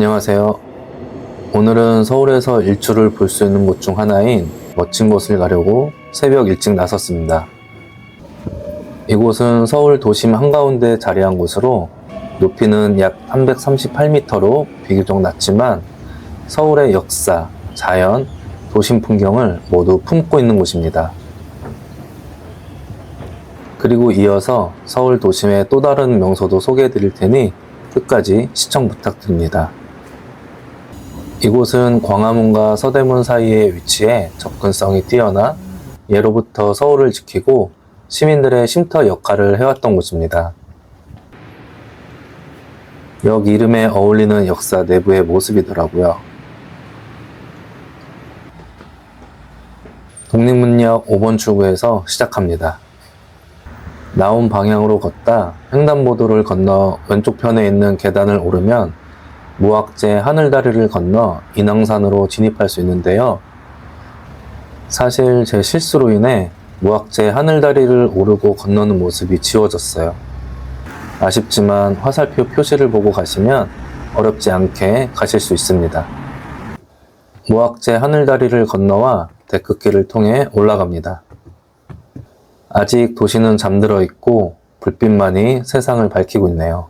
안녕하세요. 오늘은 서울에서 일출을 볼 수 있는 곳 중 하나인 멋진 곳을 가려고 새벽 일찍 나섰습니다. 이곳은 서울 도심 한가운데 자리한 곳으로 높이는 약 338m로 비교적 낮지만 서울의 역사, 자연, 도심 풍경을 모두 품고 있는 곳입니다. 그리고 이어서 서울 도심의 또 다른 명소도 소개해 드릴 테니 끝까지 시청 부탁드립니다. 이곳은 광화문과 서대문 사이에 위치해 접근성이 뛰어나 예로부터 서울을 지키고 시민들의 쉼터 역할을 해왔던 곳입니다. 역 이름에 어울리는 역사 내부의 모습이더라고요. 독립문역 5번 출구에서 시작합니다. 나온 방향으로 걷다 횡단보도를 건너 왼쪽 편에 있는 계단을 오르면 무악재 하늘다리를 건너 인왕산으로 진입할 수 있는데요. 사실 제 실수로 인해 무악재 하늘다리를 오르고 건너는 모습이 지워졌어요. 아쉽지만 화살표 표시를 보고 가시면 어렵지 않게 가실 수 있습니다. 무악재 하늘다리를 건너와 데크길을 통해 올라갑니다. 아직 도시는 잠들어 있고 불빛만이 세상을 밝히고 있네요.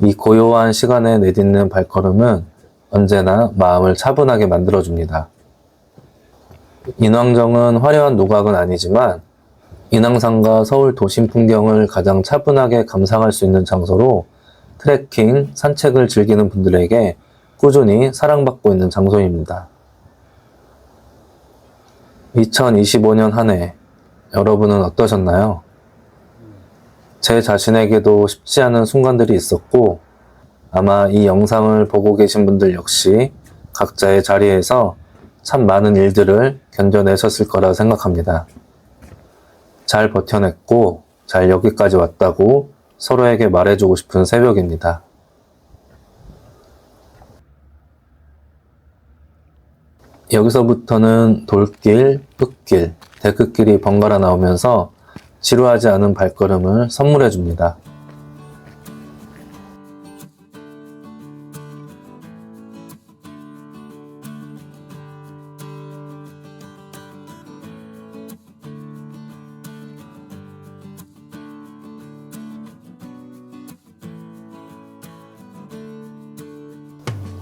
이 고요한 시간에 내딛는 발걸음은 언제나 마음을 차분하게 만들어줍니다. 인왕정은 화려한 노각은 아니지만 인왕산과 서울 도심 풍경을 가장 차분하게 감상할 수 있는 장소로 트레킹, 산책을 즐기는 분들에게 꾸준히 사랑받고 있는 장소입니다. 2025년 한 해, 여러분은 어떠셨나요? 제 자신에게도 쉽지 않은 순간들이 있었고, 아마 이 영상을 보고 계신 분들 역시 각자의 자리에서 참 많은 일들을 견뎌내셨을 거라 생각합니다. 잘 버텨냈고, 잘 여기까지 왔다고 서로에게 말해주고 싶은 새벽입니다. 여기서부터는 돌길, 흙길, 데크길이 번갈아 나오면서 지루하지 않은 발걸음을 선물해 줍니다.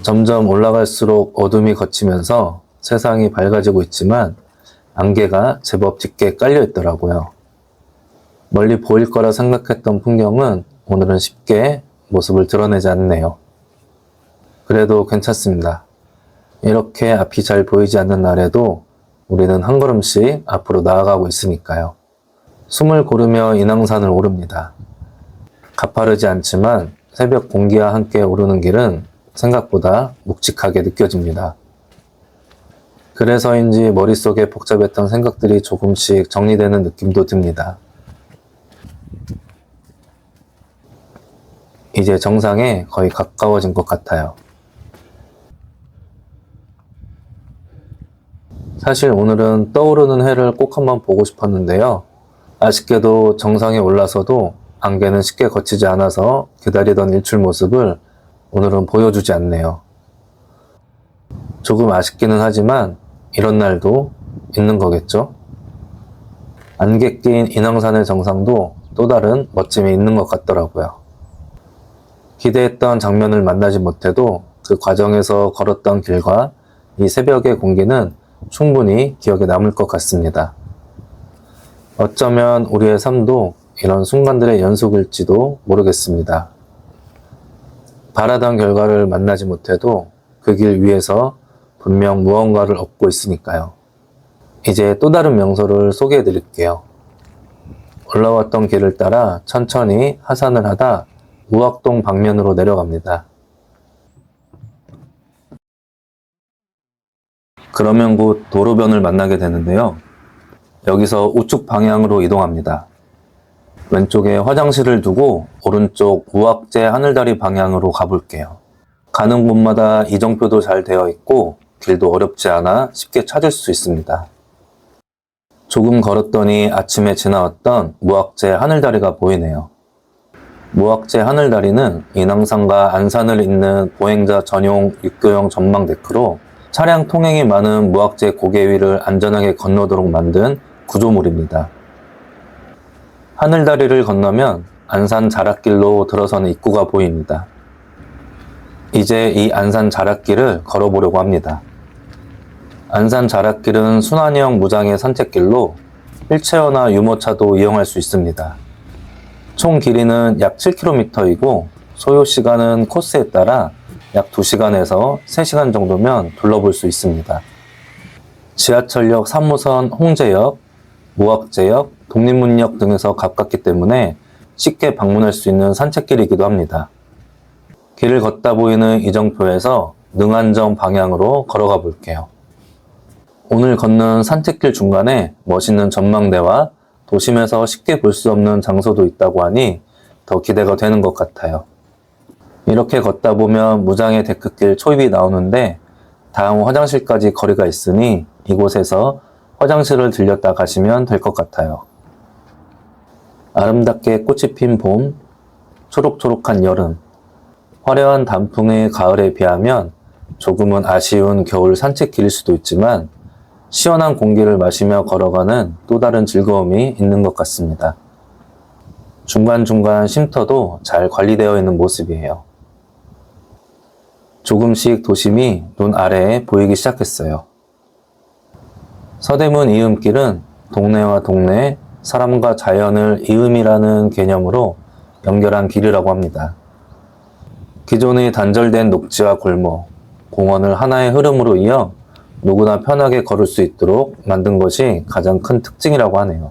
점점 올라갈수록 어둠이 걷히면서 세상이 밝아지고 있지만 안개가 제법 짙게 깔려 있더라고요. 멀리 보일 거라 생각했던 풍경은 오늘은 쉽게 모습을 드러내지 않네요. 그래도 괜찮습니다. 이렇게 앞이 잘 보이지 않는 날에도 우리는 한 걸음씩 앞으로 나아가고 있으니까요. 숨을 고르며 인왕산을 오릅니다. 가파르지 않지만 새벽 공기와 함께 오르는 길은 생각보다 묵직하게 느껴집니다. 그래서인지 머릿속에 복잡했던 생각들이 조금씩 정리되는 느낌도 듭니다. 이제 정상에 거의 가까워진 것 같아요. 사실 오늘은 떠오르는 해를 꼭 한번 보고 싶었는데요. 아쉽게도 정상에 올라서도 안개는 쉽게 거치지 않아서 기다리던 일출 모습을 오늘은 보여주지 않네요. 조금 아쉽기는 하지만 이런 날도 있는 거겠죠? 안개 낀 인왕산의 정상도 또 다른 멋짐이 있는 것 같더라고요. 기대했던 장면을 만나지 못해도 그 과정에서 걸었던 길과 이 새벽의 공기는 충분히 기억에 남을 것 같습니다. 어쩌면 우리의 삶도 이런 순간들의 연속일지도 모르겠습니다. 바라던 결과를 만나지 못해도 그 길 위에서 분명 무언가를 얻고 있으니까요. 이제 또 다른 명소를 소개해 드릴게요. 올라왔던 길을 따라 천천히 하산을 하다 우악동 방면으로 내려갑니다. 그러면 곧 도로변을 만나게 되는데요. 여기서 우측 방향으로 이동합니다. 왼쪽에 화장실을 두고 오른쪽 우악재 하늘다리 방향으로 가볼게요. 가는 곳마다 이정표도 잘 되어 있고 길도 어렵지 않아 쉽게 찾을 수 있습니다. 조금 걸었더니 아침에 지나왔던 무악재 하늘다리가 보이네요. 무악재 하늘다리는 인왕산과 안산을 잇는 보행자 전용 육교형 전망 데크로 차량 통행이 많은 무악재 고개 위를 안전하게 건너도록 만든 구조물입니다. 하늘다리를 건너면 안산 자락길로 들어서는 입구가 보입니다. 이제 이 안산 자락길을 걸어보려고 합니다. 안산 자락길은 순환형 무장의 산책길로 휠체어나 유모차도 이용할 수 있습니다. 총 길이는 약 7km이고 소요 시간은 코스에 따라 약 2시간에서 3시간 정도면 둘러볼 수 있습니다. 지하철역 3호선 홍제역, 무학제역, 독립문역 등에서 가깝기 때문에 쉽게 방문할 수 있는 산책길이기도 합니다. 길을 걷다 보이는 이정표에서 능안정 방향으로 걸어가 볼게요. 오늘 걷는 산책길 중간에 멋있는 전망대와 도심에서 쉽게 볼 수 없는 장소도 있다고 하니 더 기대가 되는 것 같아요. 이렇게 걷다 보면 무장의 데크길 초입이 나오는데 다음 화장실까지 거리가 있으니 이곳에서 화장실을 들렸다 가시면 될 것 같아요. 아름답게 꽃이 핀 봄, 초록초록한 여름, 화려한 단풍의 가을에 비하면 조금은 아쉬운 겨울 산책길일 수도 있지만 시원한 공기를 마시며 걸어가는 또 다른 즐거움이 있는 것 같습니다. 중간중간 쉼터도 잘 관리되어 있는 모습이에요. 조금씩 도심이 눈 아래에 보이기 시작했어요. 서대문 이음길은 동네와 동네, 사람과 자연을 이음이라는 개념으로 연결한 길이라고 합니다. 기존의 단절된 녹지와 골목, 공원을 하나의 흐름으로 이어 누구나 편하게 걸을 수 있도록 만든 것이 가장 큰 특징이라고 하네요.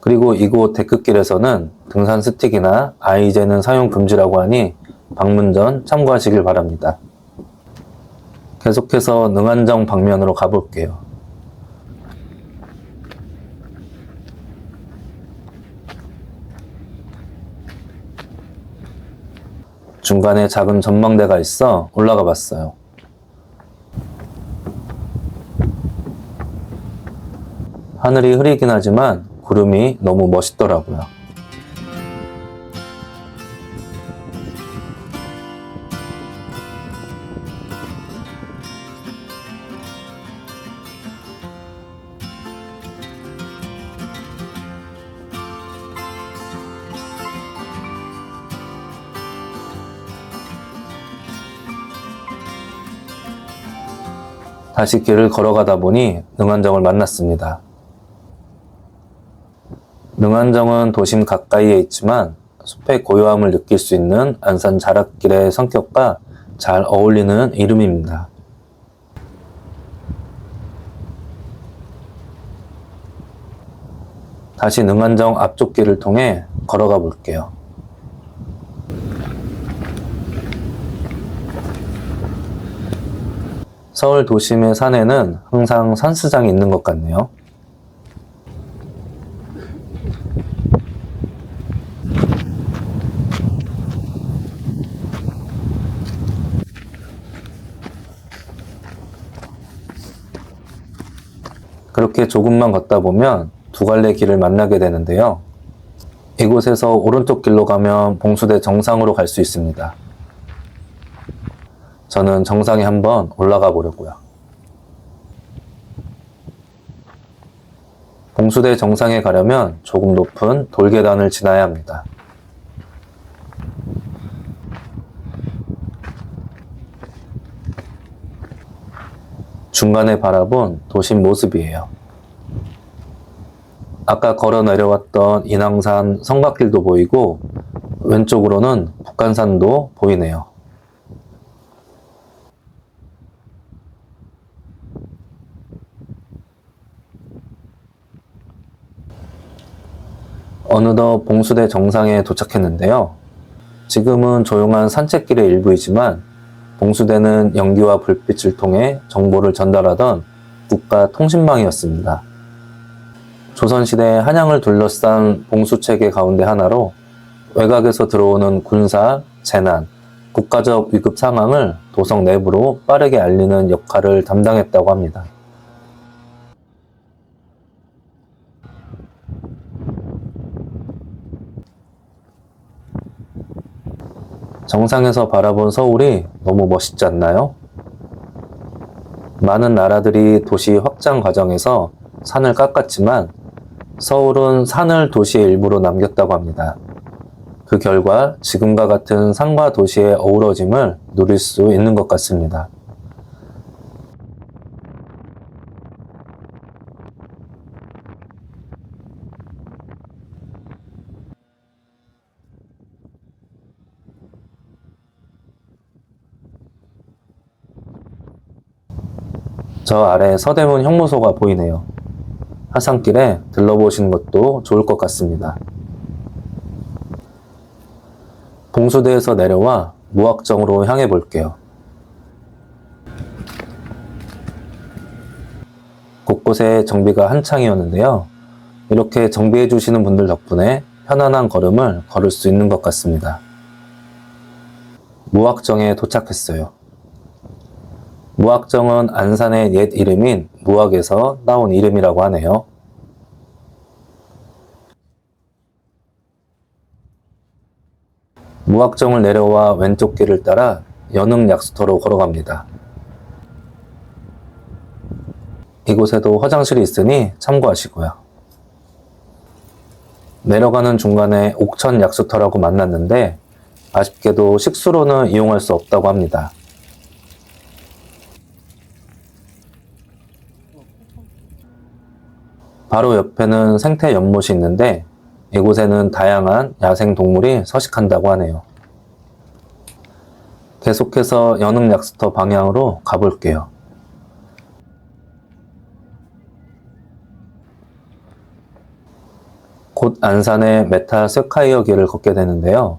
그리고 이곳 데크길에서는 등산 스틱이나 아이제는 사용 금지라고 하니 방문 전 참고하시길 바랍니다. 계속해서 능안정 방면으로 가볼게요. 중간에 작은 전망대가 있어 올라가 봤어요. 하늘이 흐리긴 하지만 구름이 너무 멋있더라고요. 다시 길을 걸어가다 보니 능안정을 만났습니다. 능안정은 도심 가까이에 있지만 숲의 고요함을 느낄 수 있는 안산 자락길의 성격과 잘 어울리는 이름입니다. 다시 능안정 앞쪽 길을 통해 걸어가 볼게요. 서울 도심의 산에는 항상 산수장이 있는 것 같네요. 그렇게 조금만 걷다 보면 두 갈래 길을 만나게 되는데요. 이곳에서 오른쪽 길로 가면 봉수대 정상으로 갈 수 있습니다. 저는 정상에 한번 올라가 보려고요. 봉수대 정상에 가려면 조금 높은 돌계단을 지나야 합니다. 중간에 바라본 도심 모습이에요. 아까 걸어 내려왔던 인왕산 성곽길도 보이고 왼쪽으로는 북한산도 보이네요. 어느덧 봉수대 정상에 도착했는데요. 지금은 조용한 산책길의 일부이지만 봉수대는 연기와 불빛을 통해 정보를 전달하던 국가 통신망이었습니다. 조선시대 한양을 둘러싼 봉수체계 가운데 하나로 외곽에서 들어오는 군사, 재난, 국가적 위급 상황을 도성 내부로 빠르게 알리는 역할을 담당했다고 합니다. 정상에서 바라본 서울이 너무 멋있지 않나요? 많은 나라들이 도시 확장 과정에서 산을 깎았지만 서울은 산을 도시의 일부로 남겼다고 합니다. 그 결과 지금과 같은 산과 도시의 어우러짐을 누릴 수 있는 것 같습니다. 저 아래 서대문 형무소가 보이네요. 하산길에 들러보시는 것도 좋을 것 같습니다. 봉수대에서 내려와 무학정으로 향해 볼게요. 곳곳에 정비가 한창이었는데요. 이렇게 정비해 주시는 분들 덕분에 편안한 걸음을 걸을 수 있는 것 같습니다. 무학정에 도착했어요. 무학정은 안산의 옛 이름인 무학에서 나온 이름이라고 하네요. 무학정을 내려와 왼쪽 길을 따라 연흥 약수터로 걸어갑니다. 이곳에도 화장실이 있으니 참고하시고요. 내려가는 중간에 옥천 약수터라고 만났는데 아쉽게도 식수로는 이용할 수 없다고 합니다. 바로 옆에는 생태 연못이 있는데 이곳에는 다양한 야생 동물이 서식한다고 하네요. 계속해서 연흥 약수터 방향으로 가볼게요. 곧 안산의 메타 세카이어 길을 걷게 되는데요.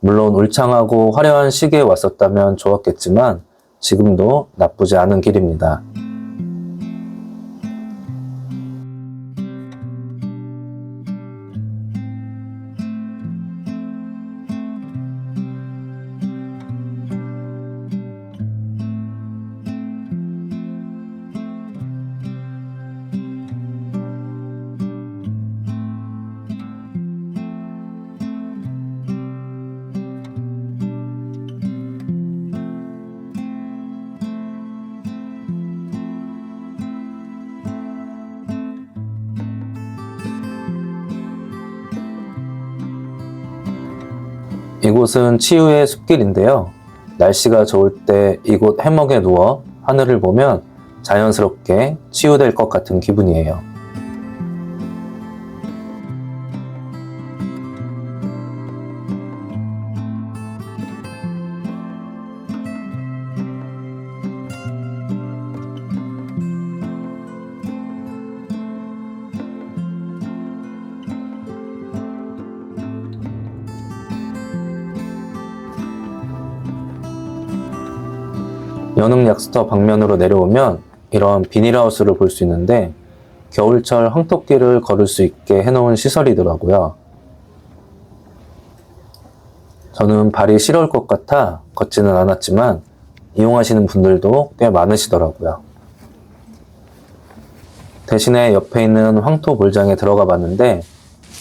물론 울창하고 화려한 시기에 왔었다면 좋았겠지만 지금도 나쁘지 않은 길입니다. 이곳은 치유의 숲길인데요. 날씨가 좋을 때 이곳 해먹에 누워 하늘을 보면 자연스럽게 치유될 것 같은 기분이에요. 약수터 방면으로 내려오면 이런 비닐하우스를 볼 수 있는데 겨울철 황토길을 걸을 수 있게 해놓은 시설이더라고요. 저는 발이 시려울 것 같아 걷지는 않았지만 이용하시는 분들도 꽤 많으시더라고요. 대신에 옆에 있는 황토 볼장에 들어가 봤는데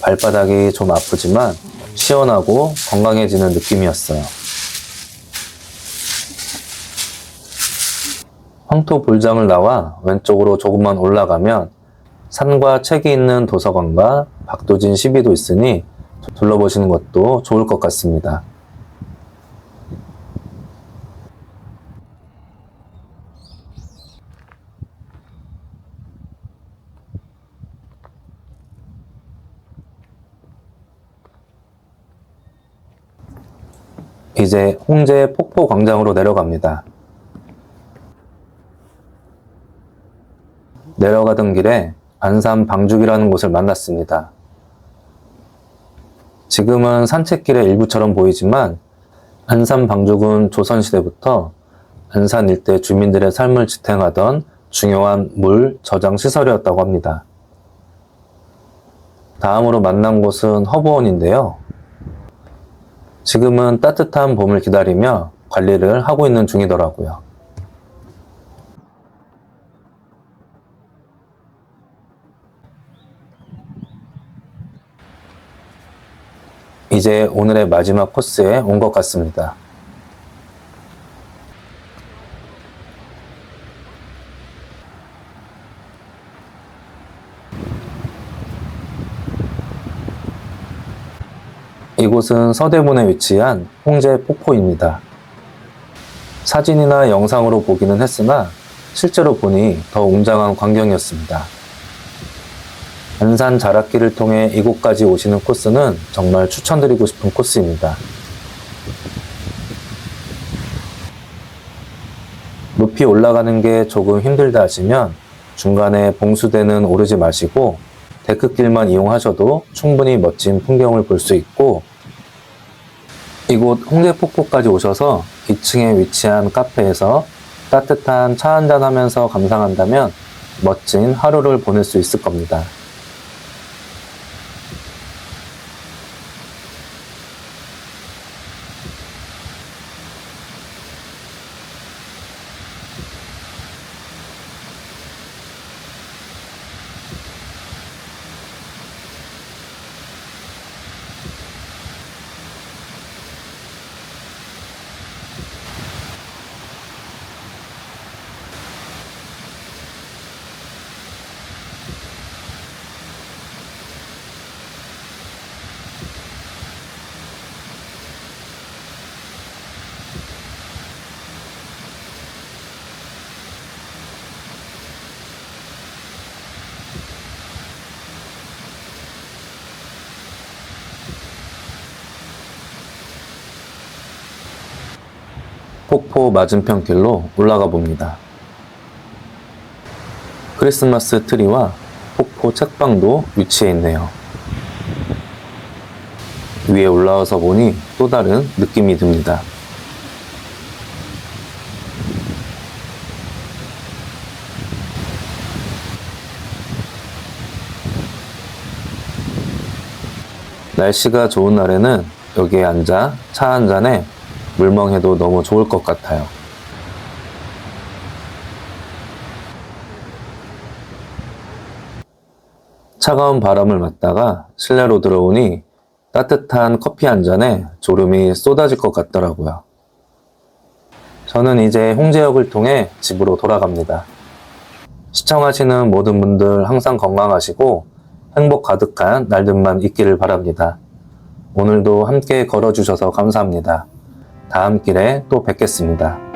발바닥이 좀 아프지만 시원하고 건강해지는 느낌이었어요. 황토 볼장을 나와 왼쪽으로 조금만 올라가면 산과 책이 있는 도서관과 박도진 시비도 있으니 둘러보시는 것도 좋을 것 같습니다. 이제 홍제 폭포 광장으로 내려갑니다. 내려가던 길에 안산 방죽이라는 곳을 만났습니다. 지금은 산책길의 일부처럼 보이지만 안산 방죽은 조선시대부터 안산 일대 주민들의 삶을 지탱하던 중요한 물 저장 시설이었다고 합니다. 다음으로 만난 곳은 허브원인데요. 지금은 따뜻한 봄을 기다리며 관리를 하고 있는 중이더라고요. 이제 오늘의 마지막 코스에 온 것 같습니다. 이곳은 서대문에 위치한 홍제 폭포입니다. 사진이나 영상으로 보기는 했으나 실제로 보니 더 웅장한 광경이었습니다. 안산 자락길을 통해 이곳까지 오시는 코스는 정말 추천드리고 싶은 코스입니다. 높이 올라가는 게 조금 힘들다 하시면 중간에 봉수대는 오르지 마시고 데크길만 이용하셔도 충분히 멋진 풍경을 볼 수 있고 이곳 홍대폭포까지 오셔서 2층에 위치한 카페에서 따뜻한 차 한잔 하면서 감상한다면 멋진 하루를 보낼 수 있을 겁니다. 폭포 맞은편 길로 올라가 봅니다. 크리스마스 트리와 폭포 책방도 위치해 있네요. 위에 올라와서 보니 또 다른 느낌이 듭니다. 날씨가 좋은 날에는 여기에 앉아 차 한 잔에 물멍해도 너무 좋을 것 같아요. 차가운 바람을 맞다가 실내로 들어오니 따뜻한 커피 한 잔에 졸음이 쏟아질 것 같더라고요. 저는 이제 홍제역을 통해 집으로 돌아갑니다. 시청하시는 모든 분들 항상 건강하시고 행복 가득한 날들만 있기를 바랍니다. 오늘도 함께 걸어주셔서 감사합니다. 다음 길에 또 뵙겠습니다.